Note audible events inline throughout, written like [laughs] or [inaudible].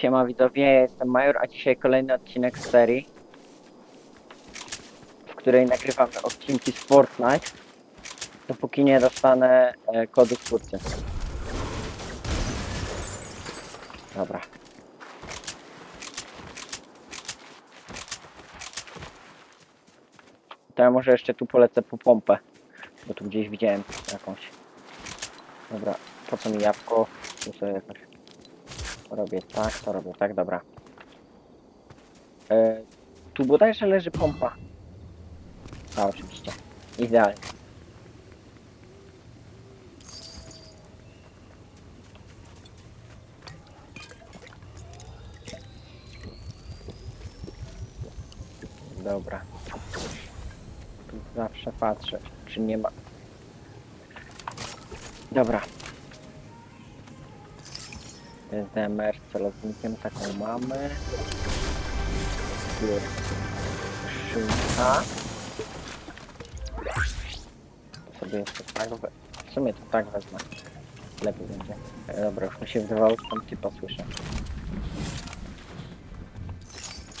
Siema widzowie, ja jestem Major, a dzisiaj kolejny odcinek z serii, w której nagrywamy odcinki z Fortnite, dopóki nie dostanę e, kodu twórcy. Dobra. To ja może jeszcze tu polecę po pompę, bo tu gdzieś widziałem jakąś. Dobra, po co mi jabłko? Tu sobie jakoś robię tak, to robię tak, dobra. E, tu bodajże leży pompa. A, oczywiście. Idealnie. Dobra. Tu zawsze patrzę, czy nie ma... Dobra. DMR z celownikiem taką mamy. To sobie jeszcze tak we... W sumie to tak wezmę. Lepiej będzie. E, Dobra, już mi się wydawało, tam typa słyszę.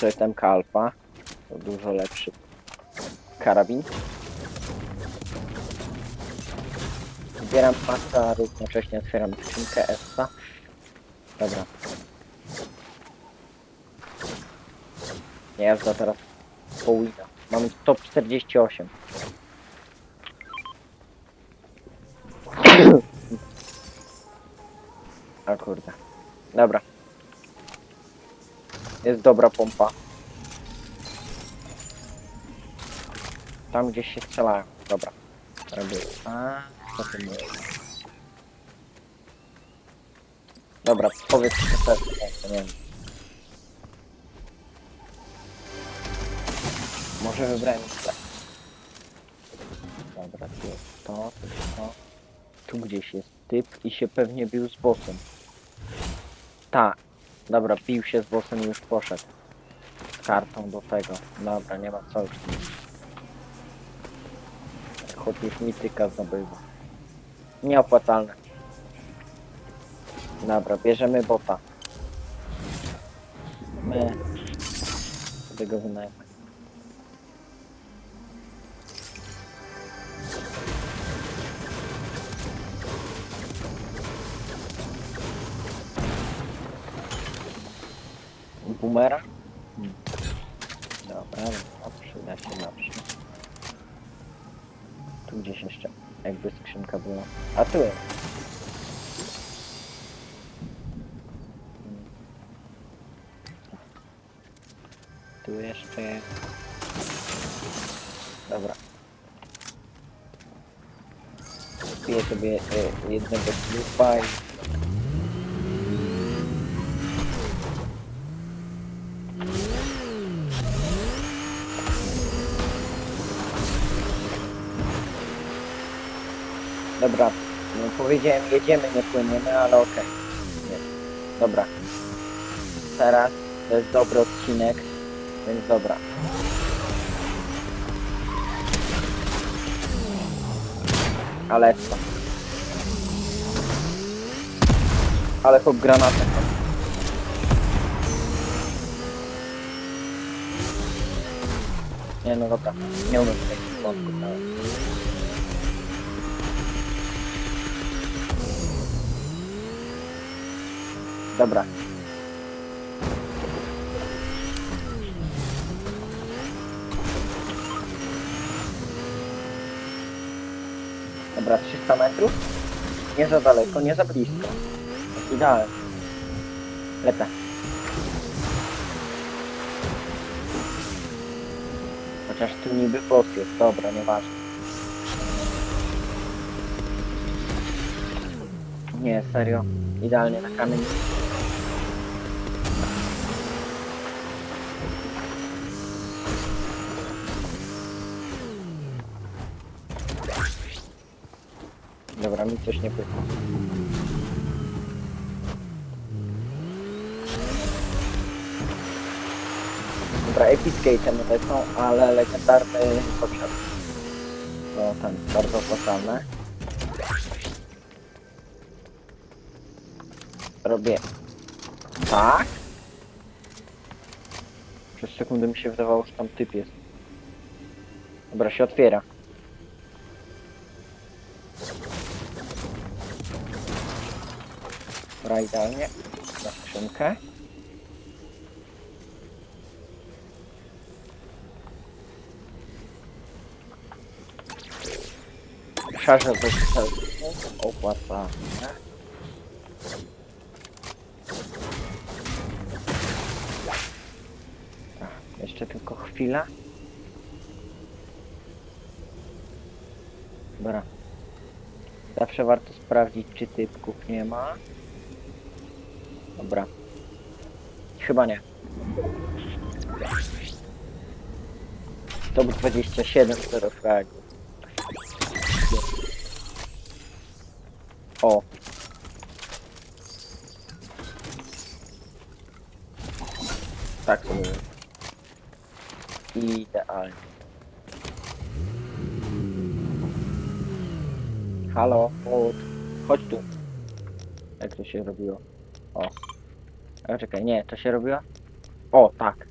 To jest MK Alpha. To dużo lepszy karabin. Zbieram pasa, równocześnie otwieram skrzynkę ESA. Dobra. Jazda teraz po. Mamy top 48. A kurde. Dobra. Jest dobra pompa. Tam gdzieś się strzelają. Dobra. Robię. A, co ty mówisz? Dobra, powiedz też, to nie wiem. Może wybrałem źle. Dobra, tu jest to, tu jest to. Tu gdzieś jest typ i się pewnie bił z bossem. Tak. Dobra, bił się z bossem i już poszedł. Z kartą do tego. Dobra, nie ma co już. już mityka zdobywa. Nieopłacalne. Dobra, bierzemy bota. My sobie go wynajmę. Boomera? Hmm. Dobra, dobra, przyda się zawsze. Tu gdzieś jeszcze jakby skrzynka była. A tu jest. Dobra. Kupię sobie e, jednego slupa i... Dobra, no powiedziałem jedziemy, nie płyniemy, ale okej. Dobra. Teraz to jest dobry odcinek, więc dobra. Ale co? Ale chłop granatem. Nie no dobra, nie umiem tego ale... Dobra. Dobra, 300 metrów. Nie za daleko, nie za blisko. Idealnie. Lecę. Chociaż tu niby boss jest, dobra, nieważne. Nie, serio. Idealnie na kamień. Dobra, mi coś nie pykło. Dobra, epickie itemy to są, ale legendarny potrzeb. To ten, bardzo opłacalne. Robię tak. Przez sekundę mi się wydawało, że tam typ jest. Dobra, się otwiera. Dobra, idealnie. Na skrzynkę. Celów opłacalne. Ach, Jeszcze tylko chwila. Dobra. Zawsze warto sprawdzić, czy typków nie ma. Dobra. Chyba nie. To był 27 0 fragów. O. Tak sobie. Idealnie. Halo. Chodź tu. Jak to się robiło? O. A czekaj, nie, to się robiło? O, tak.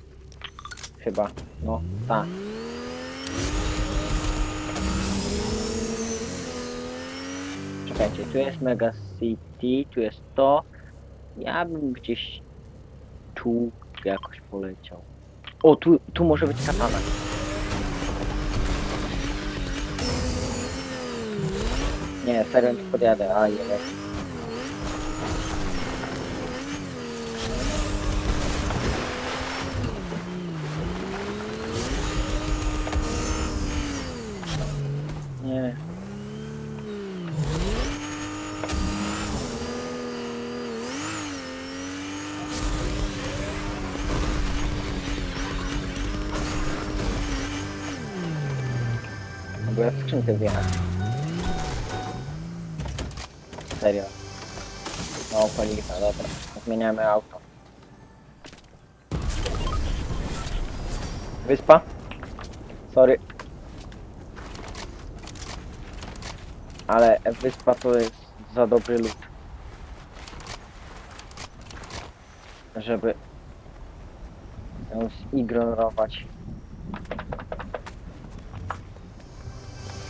Chyba. No, tak. Czekajcie, tu jest Mega City, tu jest to. Ja bym gdzieś tu jakoś poleciał. O, tu, tu może być katana. Nie, serio nie podjadę, a jele. Nie. W skrzynkę wjechać. Serio. No, paliwa, dobra. Zmieniamy auto. Wyspa? Sorry. Ale wyspa to jest za dobry lód. Żeby ją zignorować.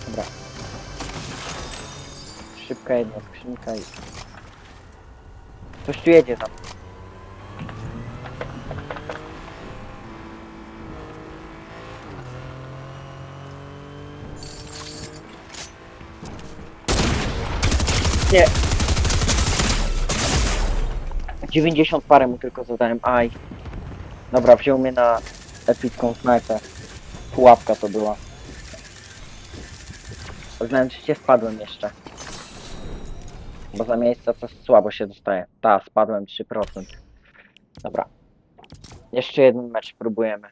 Dobra. Szybka jedna skrzynka i... Coś tu jedzie tam. Nie. 90 parę mu tylko zadałem, aj. Dobra, wziął mnie na epicką snajpę. Pułapka to była. Życie spadłem jeszcze. Bo za miejsca to słabo się dostaje. Ta, spadłem 3%. Dobra. Jeszcze jeden mecz próbujemy.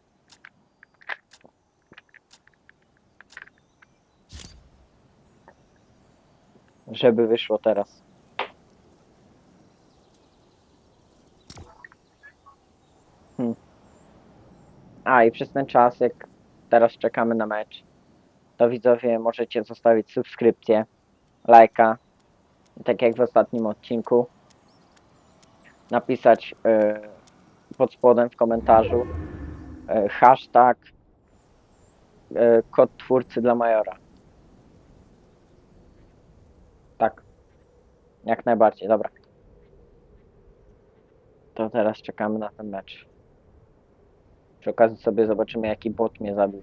Żeby wyszło teraz. Hmm. A i przez ten czas, jak teraz czekamy na mecz, to widzowie możecie zostawić subskrypcję, lajka, tak jak w ostatnim odcinku. Napisać e, pod spodem w komentarzu e, hashtag e, kod twórcy dla Majora. Tak. Jak najbardziej, dobra. To teraz czekamy na ten mecz. Przy okazji sobie zobaczymy jaki bot mnie zabił.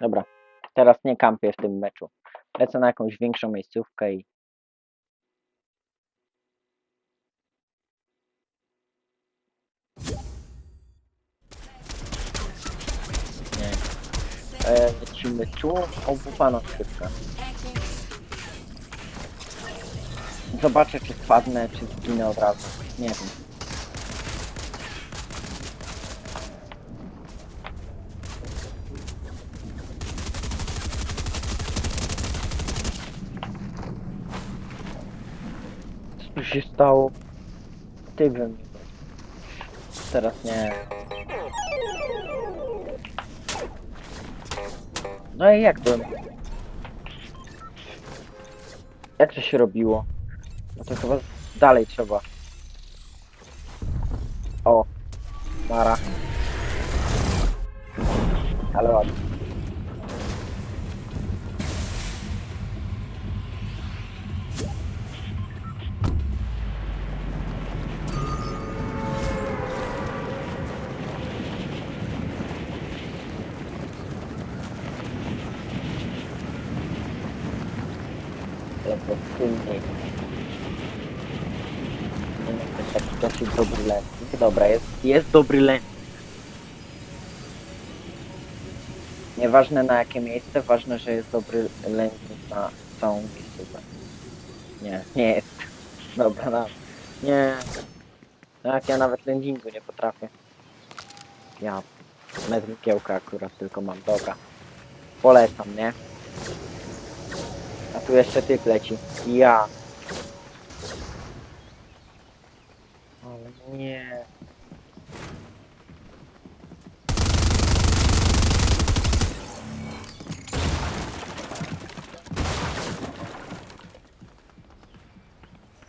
Dobra. Teraz nie kampię w tym meczu. Lecę na jakąś większą miejscówkę i... Nie. E, lecimy tu. Obupana szybka. Zobaczę czy spadnę, czy zginę od razu. Nie wiem. Co tu się stało? Ty we mnie. Teraz nie. No i jak to? Jak to się robiło? No to chyba dalej trzeba. O, Mara. Ale ładnie. Ale to później. To jest taki dosyć dobry lędzik. Dobra, jest, dobry lędzik. Nieważne na jakie miejsce, ważne, że jest dobry lędzik na całą miejscówkę. Nie, nie jest. [laughs] Dobra, no. Nie. Jak ja nawet landingu nie potrafię. Ja metr kiełka akurat tylko mam, dobra. Polecam, nie? A tu jeszcze typ leci. Ja. Ale nie.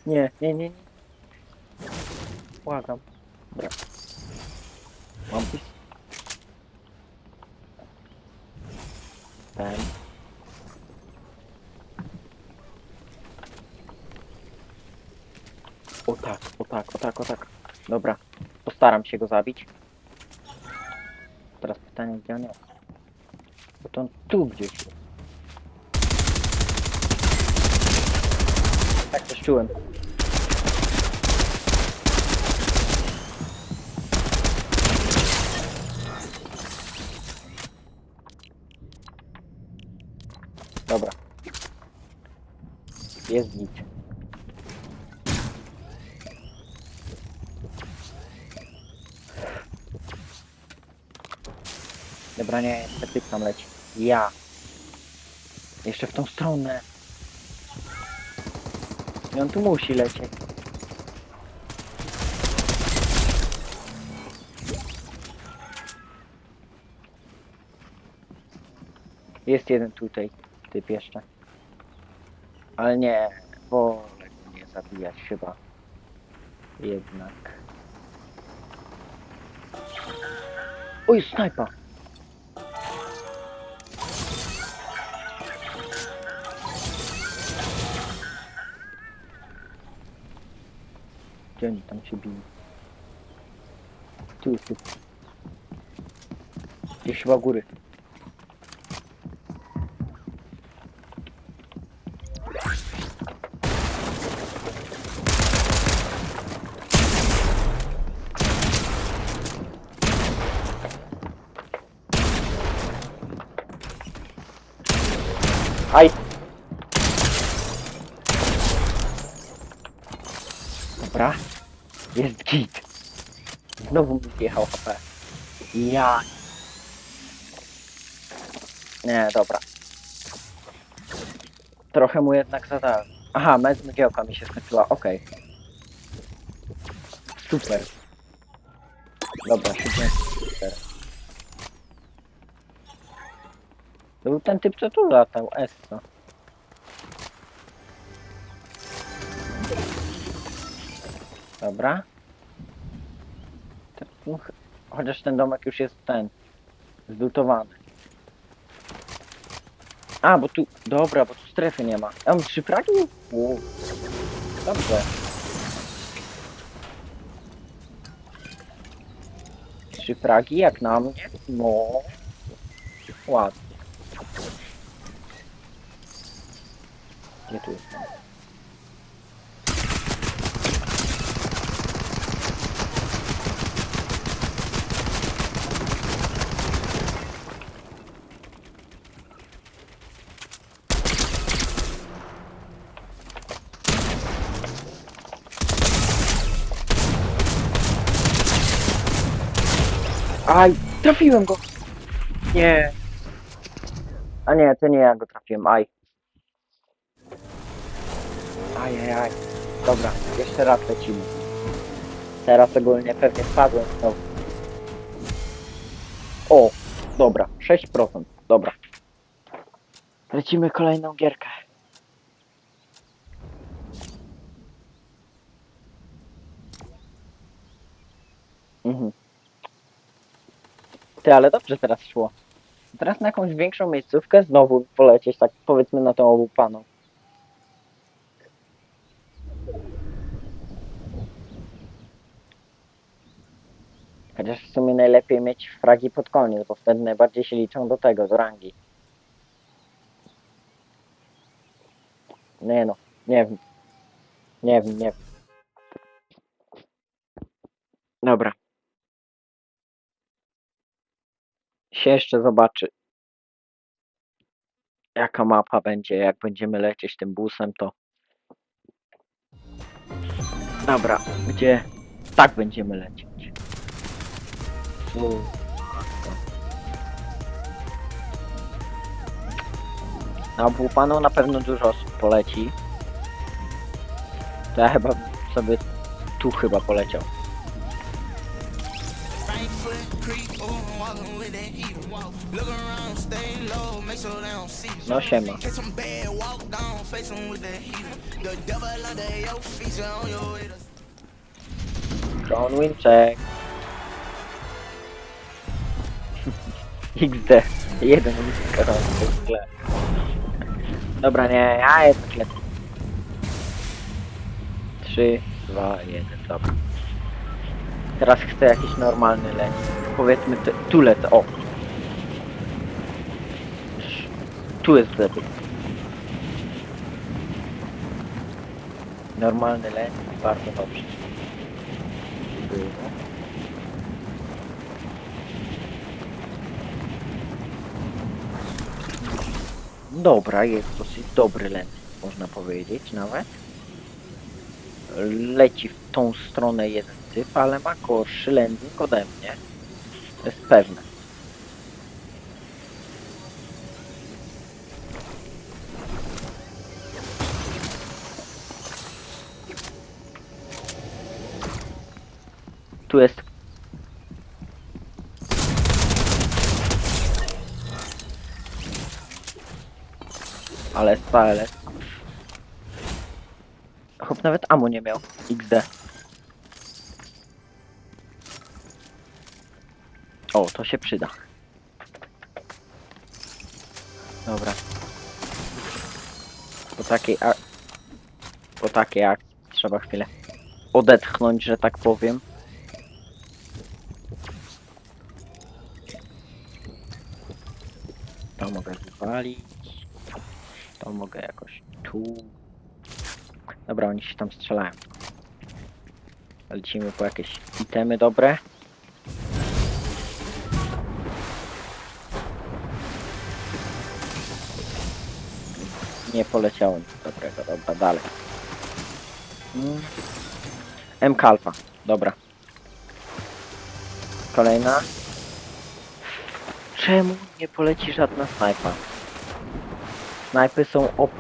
Nie, nie, nie, nie. Błagam. Dobra. Mam pis. Ten. O tak, o tak, o tak, o tak. Dobra, postaram się go zabić. Teraz pytanie, gdzie on jest? Bo to on tu gdzieś jest. Tak też czułem. Dobra. Jest nic. Dobra, nie, jeszcze typ tam leci. Ja. Jeszcze w tą stronę. I on tu musi lecieć. Jest jeden tutaj, typ jeszcze. Ale nie, wolę go zabijać chyba. Jednak. Oj, snajpa! Gdzie oni tam się bili? Tu typ. Gdzieś chyba góry. Aj! Dobra. Jest git. Znowu mi zjechał HP. Ja. Nie, dobra. Trochę mu jednak zadałem. Aha, med mgiełka mi się skończyła, okej. Super. Dobra, super. super. To był ten typ, co tu latał, Esso. Dobra. Chociaż ten domek już jest ten. Zlutowany. A, bo tu. Dobra, bo tu strefy nie ma. Ja mam trzy fragi? Dobrze. Trzy fragi jak na mnie? No. Ładnie. Gdzie tu jest? Aj, trafiłem go! Nie. A nie, to nie ja go trafiłem, aj. Aj, aj, aj. Dobra, jeszcze raz lecimy. Teraz ogólnie pewnie spadłem znowu. O, dobra, 6%, dobra. Lecimy kolejną gierkę. Mhm. Ty, ale dobrze teraz szło. Teraz na jakąś większą miejscówkę znowu polecieć, tak powiedzmy na tą obupaną. Chociaż w sumie najlepiej mieć fragi pod koniec, bo wtedy najbardziej się liczą do tego, do rangi. Nie no, nie wiem. Nie wiem, nie wiem. Dobra. Się jeszcze zobaczy. Jaka mapa będzie, jak będziemy lecieć tym busem, to... Dobra, gdzie... Tak będziemy lecieć. U. Na na pewno dużo poleci. To ja chyba sobie tu chyba poleciał. No siema. Catch some XD. Jeden unikatowy w ogóle. Dobra, nie, ja jednak lecę. 3, 2, 1, dobra. Teraz chcę jakiś normalny leć. Powiedzmy, tu lecę, o. Tu jest lepiej. Normalny leć, bardzo dobrze. Było. Dobra, jest dosyć dobry lęk, można powiedzieć nawet. Leci w tą stronę jeden typ, ale ma gorszy landing ode mnie. To jest pewne. Tu jest Ale ale. Chłop nawet amu nie miał. XD. O, to się przyda. Dobra. Po takiej a... Po takiej trzeba chwilę odetchnąć, że tak powiem. To mogę wywalić. To mogę jakoś tu. Dobra, oni się tam strzelają. Lecimy po jakieś itemy dobre. Nie poleciało nic dobrego, dobra, dalej. Mm. MK Alpha, dobra. Kolejna. Czemu nie poleci żadna snajpa? Snajpy są OP.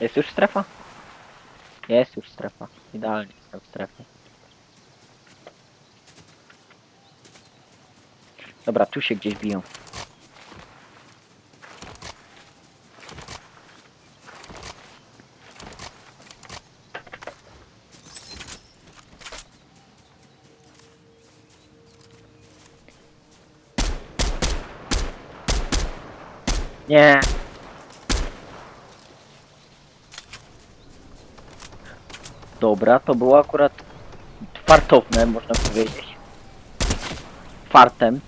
Jest już strefa? Jest już strefa. Idealnie jestem w strefie. Dobra, tu się gdzieś biją. Nie. Dobra, to było akurat fartowne, można powiedzieć. Fartem.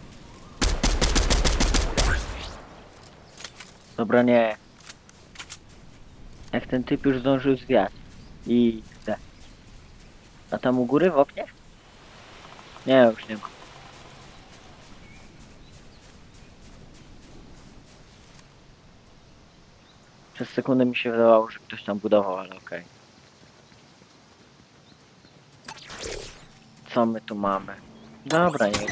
Dobra, nie. Jak ten typ już zdążył zwiać. I... te. A tam u góry w oknie? Nie, już nie ma. Przez sekundę mi się wydawało, że ktoś tam budował, ale okej. Co my tu mamy? Dobra, wiem.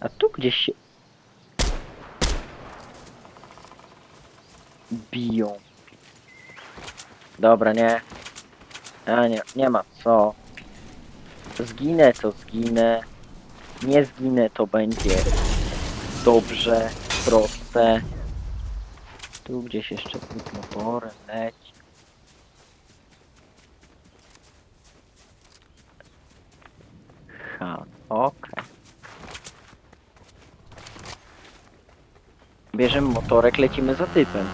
A tu gdzieś się... Biją. Dobra, nie. A nie, nie ma co. Zginę, to zginę. nie zginę, to będzie dobrze, proste. Tu gdzieś jeszcze pod motorem leci. Ha, okej. Bierzemy motorek, lecimy za typem.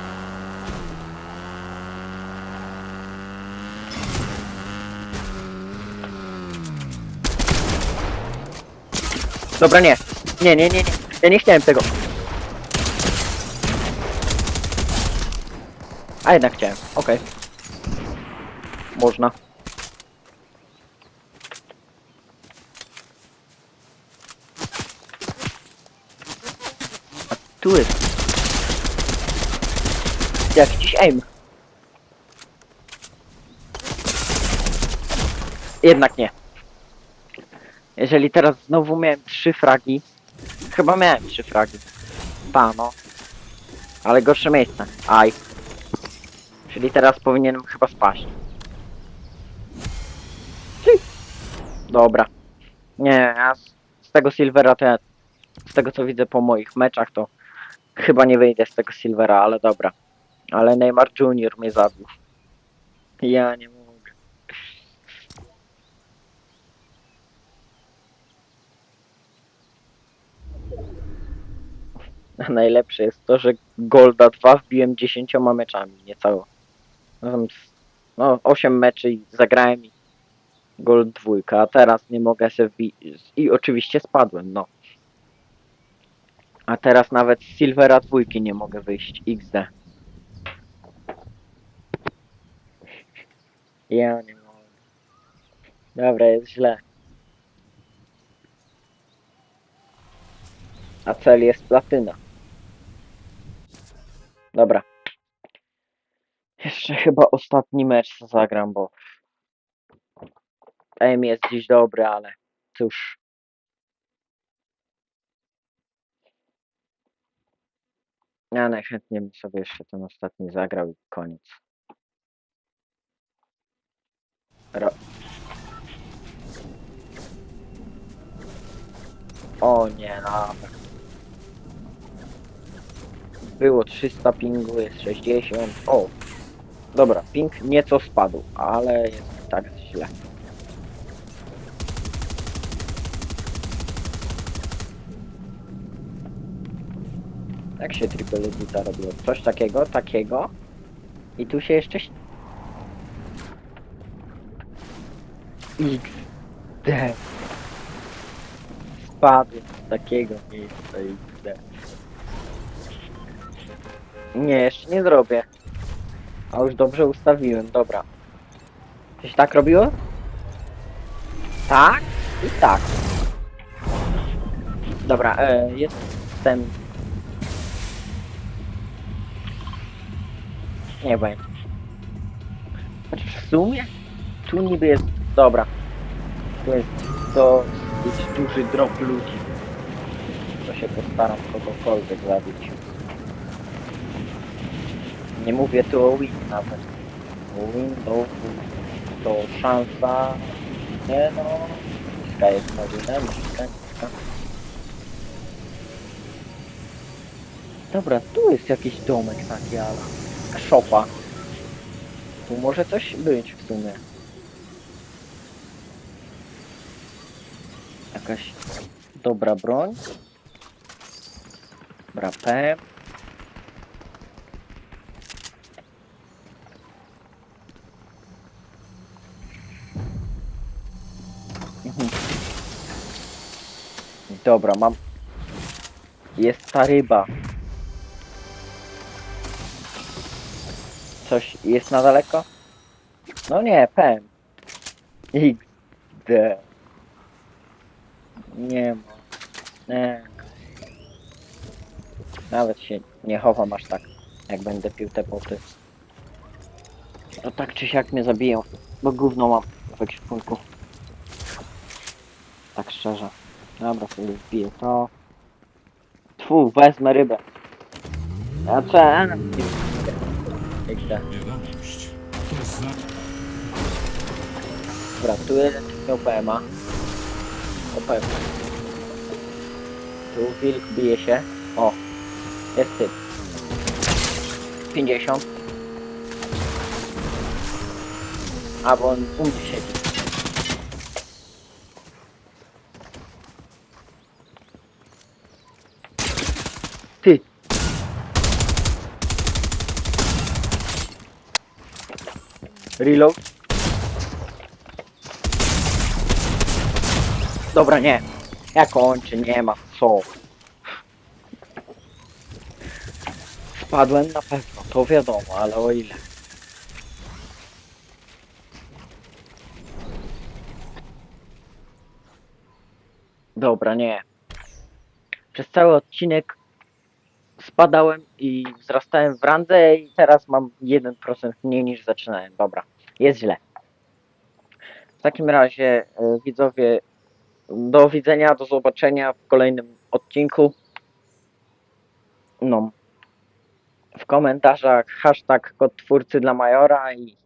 Dobra, nie. Nie, nie, nie, nie. Ja nie chciałem tego. A jednak chciałem. Okej. Można. A tu jest. Jakiś aim. Jednak nie. Jeżeli teraz znowu miałem trzy fragi. Chyba miałem trzy fragi. Ta no. Ale gorsze miejsce. Aj. Czyli teraz powinienem chyba spaść. Dobra. Nie, ja z, z tego Silvera to ja, z tego co widzę po moich meczach to chyba nie wyjdę z tego Silvera, ale dobra. Ale Neymar Junior mnie zabił. Ja nie mogę. A najlepsze jest to, że Golda 2 wbiłem 10 meczami, niecało. No, tam z- no 8 meczy i zagrałem i Gold 2, a teraz nie mogę się. I oczywiście spadłem, no. A teraz nawet z Silvera 2 nie mogę wyjść, XD. Ja nie mogę. Dobra, jest źle. A cel jest platyna. Dobra. Jeszcze chyba ostatni mecz zagram, bo aim jest dziś dobry, ale cóż. Ja najchętniej bym sobie jeszcze ten ostatni zagrał i koniec. Ro o nie, no. Było 300 pingu, jest 60. O! Dobra, ping nieco spadł, ale jest tak źle. Jak się triple edita robiło? Coś takiego, takiego. I tu się jeszcze... XD. Spadłem z takiego miejsca XD. Nie, jeszcze nie zrobię. A już dobrze ustawiłem, dobra. Coś tak robiło? Tak i tak. Dobra, e, jestem... Nie będzie. Chociaż w sumie tu niby jest... Dobra. Tu jest dosyć duży drop ludzi. To się postaram kogokolwiek zabić. Nie mówię tu o win nawet. O win to, szansa. Nie no. Niska jest na winę, niska, niska. Dobra, tu jest jakiś domek taki, ale... Szopa. Tu może coś być w sumie. Jakaś dobra broń. Dobra, PM. Dobra, mam. Jest ta ryba. Coś jest na daleko? No nie, PM. XD. Nie ma. Nie. Nawet się nie chowam aż tak, jak będę pił te poty. To tak czy siak mnie zabiją, bo gówno mam w ekwipunku. Tak szczerze. Dobra, sobie wbiję to. Tfu, wezmę rybę. A co? XD. Wiadomość. To za... Dobra, tu jest miał PMA. O. Tu wilk bije się. O, jest typ. 50. A, bo on u mnie siedzi. Ty. Reload. Dobra, nie. Ja kończę, nie ma co. Spadłem na pewno, to wiadomo, ale o ile. Dobra, nie. Przez cały odcinek spadałem i wzrastałem w randze i teraz mam 1% mniej niż zaczynałem. Dobra, jest źle. W takim razie, e, widzowie, do widzenia, do zobaczenia w kolejnym odcinku. No. W komentarzach hashtag kod twórcy dla Majora i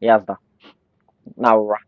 jazda. Naura.